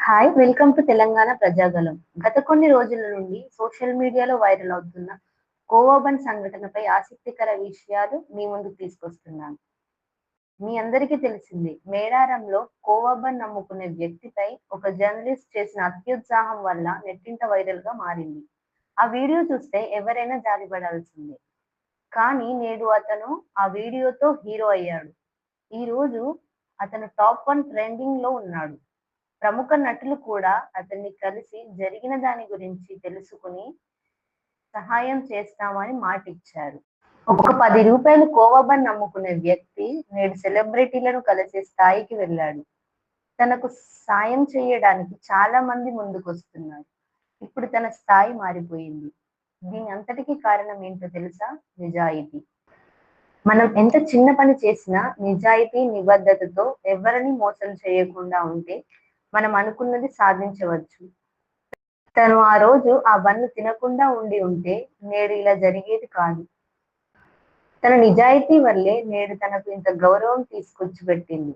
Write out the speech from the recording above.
Hi welcome to Telangana Prajagalam గత కొన్ని రోజుల నుండి సోషల్ మీడియాలో వైరల్ అవుతున్న కోవాబన్ సంఘటనపై ఆసక్తికర విషయాలు మీ ముందుకు తీసుకొస్తున్నాను. మీ అందరికీ తెలిసింది మేడారంలో కోవాబన్ నమ్ముకునే వ్యక్తిపై ఒక జర్నలిస్ట్ చేసిన అత్యుత్సాహం వల్ల నెట్టింట వైరల్గా మారింది. ఆ వీడియో చూస్తే ఎవరైనా జారిపడాల్సిందే కానీ నేడు అతను ఆ వీడియోతో హీరో అయ్యాడు. ఈ రోజు అతను టాప్ వన్ ట్రెండింగ్లో ఉన్నాడు. ప్రముఖ నటులు కూడా అతన్ని కలిసి జరిగిన దాని గురించి తెలుసుకుని సహాయం చేస్తామని మాట ఇచ్చారు ఒక పది రూపాయలు కోవాబన్ నమ్ముకునే వ్యక్తి నేడు సెలబ్రిటీలను కలిసే స్థాయికి వెళ్ళాడు. తనకు సాయం చేయడానికి చాలా మంది ముందుకొస్తున్నారు. ఇప్పుడు తన స్థాయి మారిపోయింది. దీని అంతటికి కారణం ఏంటో తెలుసా? నిజాయితీ. మనం ఎంత చిన్న పని చేసినా నిజాయితీ నిబద్ధతతో ఎవరిని మోసం చేయకుండా ఉంటే మనం అనుకున్నది సాధించవచ్చు. తను ఆ రోజు ఆ బన్ను తినకుండా ఉండి ఉంటే నేడు ఇలా జరిగేది కాదు. తన నిజాయితీ వల్లే నేడు తనకు ఇంత గౌరవం తీసుకొచ్చి పెట్టింది.